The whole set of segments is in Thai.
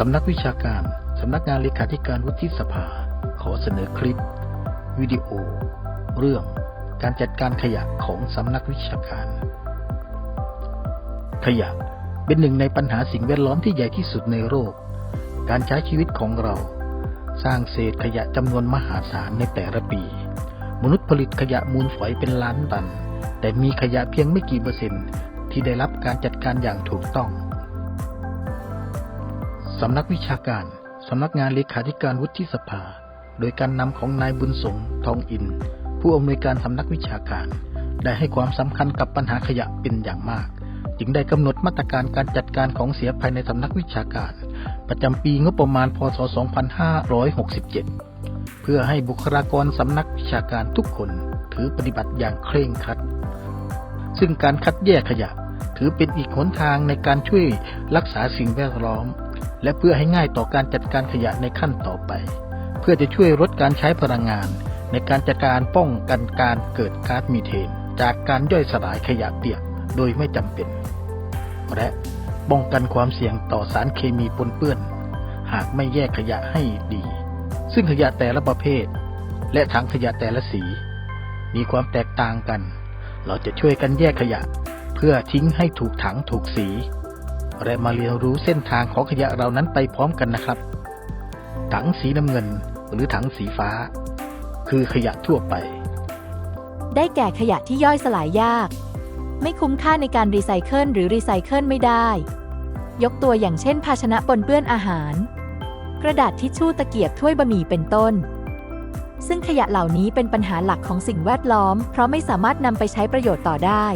สำนักวิชาการ สำนักงานเลขาธิการวุฒิสภา ขอเสนอคลิป วิดีโอ เรื่องการจัดการขยะของสำนักวิชาการ ขยะเป็นหนึ่งในปัญหาสิ่งแวดล้อมที่ใหญ่ที่สุดในโลก การใช้ชีวิตของเรา สร้างเศษขยะจำนวนมหาศาลในแต่ละปี มนุษย์ผลิตขยะมูลฝอยเป็นล้านตัน แต่มีขยะเพียงไม่กี่เปอร์เซ็นต์ที่ได้รับการจัดการอย่างถูกต้อง สำนักวิชาการ สำนักงานเลขาธิการวุฒิสภา โดยการนำของนายบุญสงทองอิน ผู้อำนวยการสำนักวิชาการ ได้ให้ความสำคัญกับปัญหาขยะเป็นอย่างมาก จึงได้กำหนดมาตรการการจัดการของเสียภายในสำนักวิชาการ ประจำปีงบประมาณพศ 2567 เพื่อให้บุคลากรสำนักวิชาการทุกคนถือปฏิบัติอย่างเคร่งครัด ซึ่งการคัดแยกขยะถือเป็นอีกหนทางในการช่วยรักษาสิ่งแวดล้อม และเพื่อให้ง่ายต่อการจัดการขยะในขั้นต่อไป เพื่อจะช่วยลดการใช้พลังงาน ในการจัดการป้องกันการเกิดก๊าซมีเทน จากการย่อยสลายขยะเปียกโดยไม่จำเป็น และป้องกันความเสี่ยงต่อสารเคมีปนเปื้อน หากไม่แยกขยะให้ดี ซึ่งขยะแต่ละประเภท และถังขยะแต่ละสี มีความแตกต่างกัน เราจะช่วยกันแยกขยะ เพื่อทิ้งให้ถูกถังถูกสี และมาเรียนรู้เส้นทางของขยะเรานั้นไปพร้อมกันนะครับ ถังสีน้ำเงินหรือถังสีฟ้า คือขยะทั่วไป ได้แก่ขยะที่ย่อยสลายยาก ไม่คุ้มค่าในการรีไซเคิลหรือรีไซเคิลไม่ได้ ยกตัวอย่างเช่น ภาชนะปนเปื้อนอาหาร กระดาษทิชชู่ตะเกียบถ้วยบะหมี่เป็นต้นซึ่งขยะเหล่านี้เป็นปัญหาหลักของสิ่งแวดล้อม เพราะไม่สามารถนำไปใช้ประโยชน์ต่อได้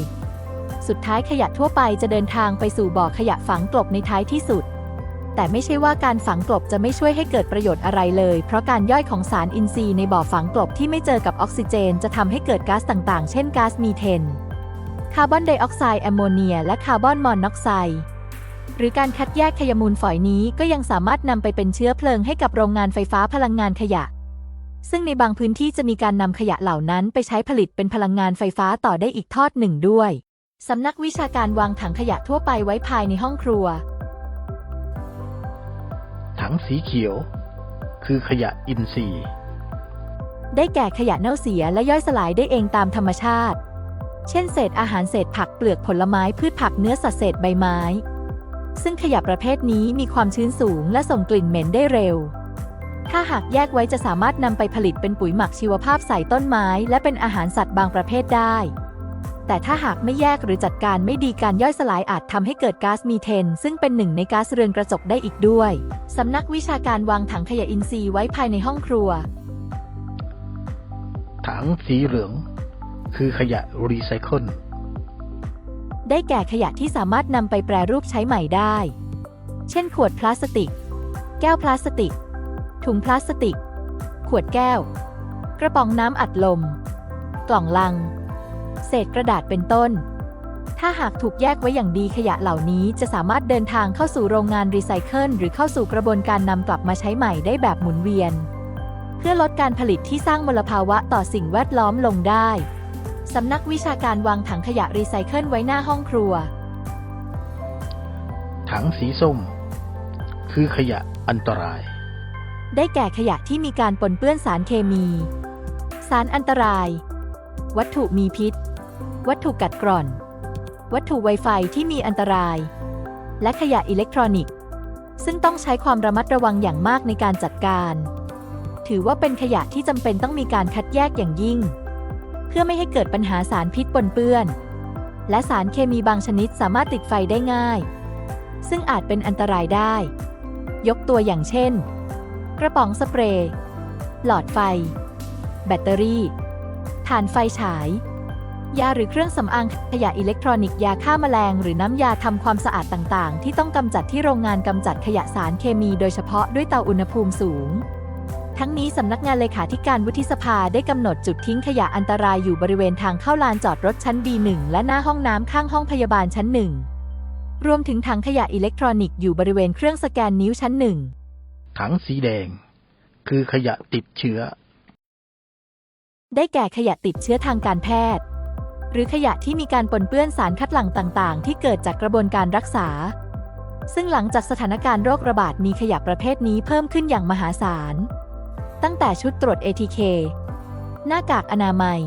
สุดท้ายขยะทั่วไปจะเดินทางไปสู่บ่อขยะฝังกลบในท้ายที่สุด แต่ไม่ใช่ว่าการฝังกลบจะไม่ช่วยให้เกิดประโยชน์อะไรเลย เพราะการย่อยของสารอินทรีย์ในบ่อฝังกลบที่ไม่เจอกับออกซิเจน จะทำให้เกิดก๊าซต่างๆ เช่นก๊าซมีเทน คาร์บอนไดออกไซด์แอมโมเนีย และคาร์บอนมอนอกไซด์หรือการคัดแยกขยะมูลฝอยนี้ก็ยังสามารถนำไปเป็นเชื้อเพลิงให้กับโรงงานไฟฟ้าพลังงานขยะ ซึ่งในบางพื้นที่จะมีการนำขยะเหล่านั้นไปใช้ผลิตเป็นพลังงานไฟฟ้าต่อได้อีกทอดหนึ่งด้วย สำนักวิชาการวางถังขยะทั่วไปไว้ภายในห้องครัว ถังสีเขียว คือขยะอินทรีย์ ได้แก่ขยะเน่าเสียและย่อยสลายได้เองตามธรรมชาติ เช่นเศษอาหารเศษผักเปลือกผลไม้พืชผักเนื้อสัตว์เศษใบไม้ ซึ่งขยะประเภทนี้มีความชื้นสูงและส่งกลิ่นเหม็นได้เร็ว ถ้าหากแยกไว้จะสามารถนำไปผลิตเป็นปุ๋ยหมักชีวภาพใส่ต้นไม้ และเป็นอาหารสัตว์บางประเภทได้ แต่ถ้าหากไม่แยกหรือจัดการไม่ดีการย่อยสลายอาจทำให้เกิดก๊าซมีเทน ซึ่งเป็นหนึ่งในก๊าซเรือนกระจกได้อีกด้วยสำนักวิชาการวางถังขยะอินทรีย์ไว้ภายในห้องครัว ถังสีเหลือง คือขยะรีไซเคิล ได้แก่ขยะที่สามารถนำไปแปรรูปใช้ใหม่ได้ เช่น ขวดพลาสติก แก้วพลาสติก ถุงพลาสติก ขวดแก้ว กระป๋องน้ำอัดลม กล่องลัง เศษกระดาษเป็นต้น ถ้าหากถูกแยกไว้อย่างดีขยะเหล่านี้จะสามารถเดินทางเข้าสู่โรงงานรีไซเคิลหรือเข้าสู่กระบวนการนำกลับมาใช้ใหม่ได้แบบหมุนเวียน เพื่อลดการผลิตที่สร้างมลภาวะต่อสิ่งแวดล้อมลงได้สำนักวิชาการวางถังขยะรีไซเคิลไว้หน้าห้องครัว ถังสีส้ม คือขยะอันตราย ได้แก่ขยะที่มีการปนเปื้อนสารเคมี สารอันตราย วัตถุมีพิษ วัตถุกัดกร่อน วัตถุไวไฟที่มีอันตราย และขยะอิเล็กทรอนิกส์ ซึ่งต้องใช้ความระมัดระวังอย่างมากในการจัดการ ถือว่าเป็นขยะที่จำเป็นต้องมีการคัดแยกอย่างยิ่ง เพื่อไม่ให้เกิดปัญหาสารพิษปนเปื้อน และสารเคมีบางชนิดสามารถติดไฟได้ง่าย ซึ่งอาจเป็นอันตรายได้ ยกตัวอย่างเช่น กระป๋องสเปรย์ หลอดไฟ แบตเตอรี่ถ่านไฟฉาย ยาหรือเครื่องสำอางขยะอิเล็กทรอนิกส์ยาฆ่าแมลง หรือน้ำยาทำความสะอาดต่างๆ ที่ต้องกำจัดที่โรงงานกำจัดขยะสารเคมีโดยเฉพาะด้วยเตาอุณหภูมิสูง ทั้งนี้สำนักงานเลขาธิการวุฒิสภาได้กำหนดจุดทิ้งขยะอันตรายอยู่บริเวณทางเข้าลานจอดรถชั้น B1 และหน้าห้องน้ำข้างห้องพยาบาลชั้น 1 รวมถึงถังขยะอิเล็กทรอนิกส์อยู่บริเวณเครื่องสแกนนิ้วชั้น 1 ถังสีแดง คือขยะติดเชื้อ ได้แก่ขยะติดเชื้อทางการแพทย์ หรือขยะที่มีการปนเปื้อนสารคัดหลั่งต่าง ๆ ที่เกิดจากกระบวนการรักษา ซึ่งหลังจากสถานการณ์โรคระบาดมีขยะประเภทนี้เพิ่มขึ้นอย่างมหาศาล ตั้งแต่ชุดตรวจ ATK หน้ากากอนามัย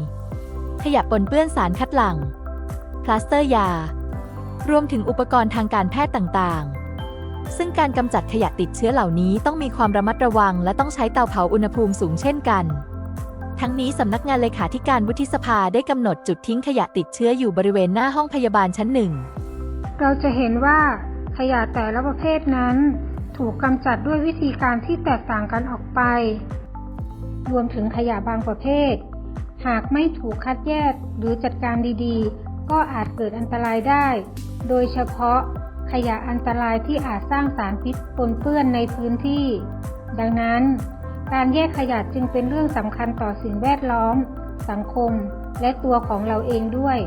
ขยะปนเปื้อนสารคัดหลั่ง พลาสเตอร์ยา รวมถึงอุปกรณ์ทางการแพทย์ต่าง ๆซึ่งการกำจัดขยะติดเชื้อเหล่านี้ต้องมีความระมัดระวัง และต้องใช้เตาเผาอุณหภูมิสูงเช่นกัน ทั้งนี้สำนักงานเลขาธิการวุฒิสภาได้กำหนดจุดทิ้งขยะติดเชื้ออยู่บริเวณหน้าห้องพยาบาลชั้นหนึ่ง เราจะเห็นว่าขยะแต่ละประเภทนั้น ถูกกำจัดด้วยวิธีการที่แตกต่างกันออกไป รวมถึงขยะบางประเภท หากไม่ถูกคัดแยกหรือจัดการดีๆ ก็อาจเกิดอันตรายได้ โดยเฉพาะขยะอันตรายที่อาจสร้างสารพิษปนเปื้อนในพื้นที่ ดังนั้น การแยกขยะจึงเป็นเรื่องสำคัญต่อสิ่งแวดล้อม สังคม และตัวของเราเองด้วย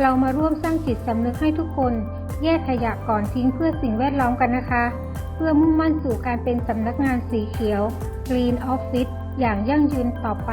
เรามาร่วมสร้างจิตสำนึกให้ทุกคนแยกขยะก่อนทิ้งเพื่อสิ่งแวดล้อมกันนะคะ เพื่อมุ่งมั่นสู่การเป็นสำนักงานสีเขียว Green Office อย่างยั่งยืนต่อไป